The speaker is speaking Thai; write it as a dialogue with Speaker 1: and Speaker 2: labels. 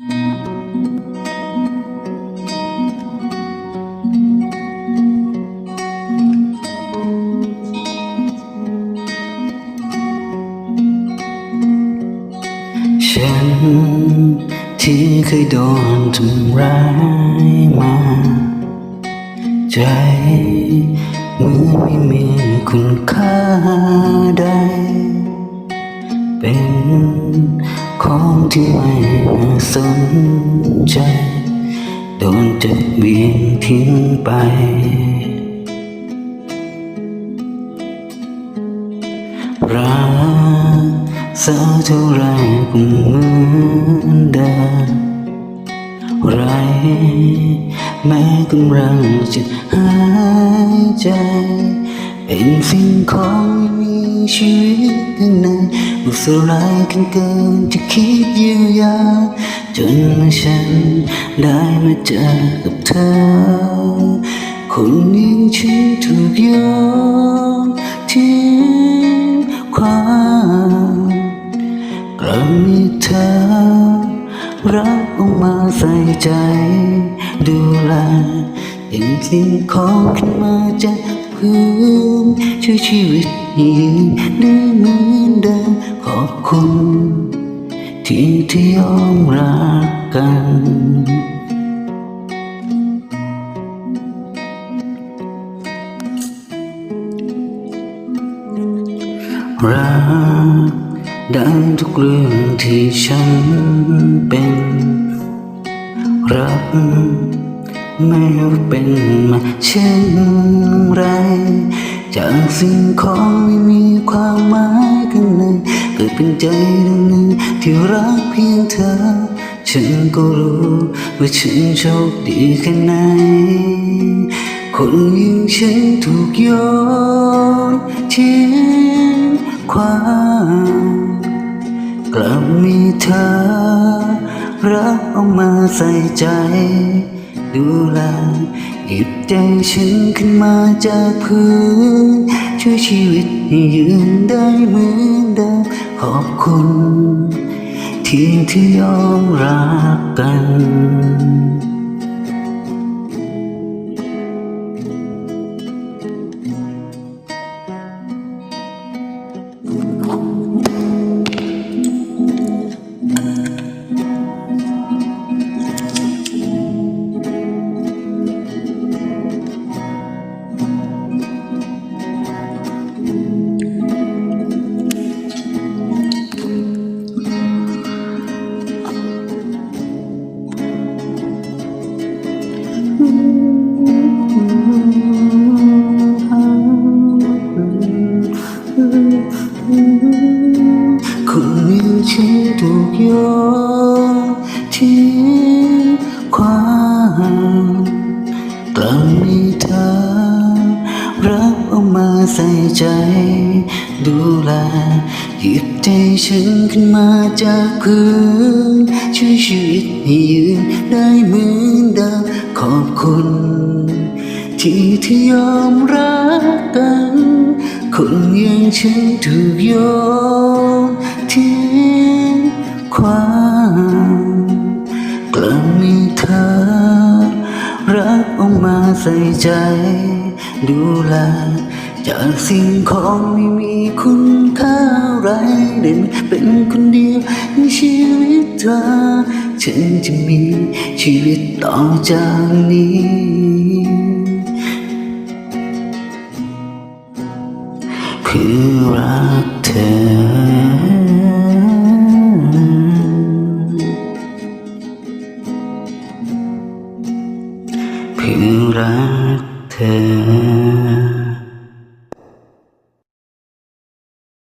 Speaker 1: ฉันที่เคยโดนทำร้ายมา ใจเหมือนไม่มีคุณค่า ที่ไม่น่าสนใจโดนจะเบี่ยงทิ้งไปรักสักเท่าไรก็เหมือนเดิมไรแม้กำลังจะหายใจเป็นสิ่งของ ชีวิตข้างในบุสลายกันเกินจะคิดเยียวยาจนฉันได้มาเจอกับเธอ คนอย่งฉันถูกโยนทิ้งความกลับมีเธอ รับเอามาใส่ใจ ดูแลยังสิ่งของขึ้นมาจากพื้น ช่วยชีวิตยืนได้เหมือนเดิมขอบคุณ ที่ที่ยอมรักกันรักได้ทุกเรื่องที่ฉันเป็น รักไม่เป็นมาเช่นไร จากสิ่งของไม่มีความหมายข้างในเกิดเป็นใจดวงหนึ่งที่รักเพียงเธอ ฉันก็รู้ว่าฉันโชคดีแค่ไหน คนอย่งฉันถูกโยนทิ้งความกลับมีเธอ รักเอามาใส่ใจ ดูแล หยิบใจฉันขึ้นมาจากพื้น ช่วยชีวิตให้ยืนได้เหมือนเดิมขอบคุณ ที่ที่ยอมรักกัน คนอย่างฉันถูกโยนทิ้งความกลับมีเธอรับเอามาใส่ใจ ดูแลหยิบใจฉันขึ้นมาจากพื้นช่วยชีวิตให้ยืนได้เหมือนเดิมขอบคุณ ที่ที่ยอมรักกัน คนอย่างฉันถูกโยน ทิ้งความกลับมีเธอ รักเอามาใส่ใจ ดูแลจากสิ่งของไม่มีคุณค่าไรเด่นเป็นคนเดียวในชีวิตเธอ ฉันจะมีชีวิตต่อจากนี้คือรักเธอ คือรักเธอ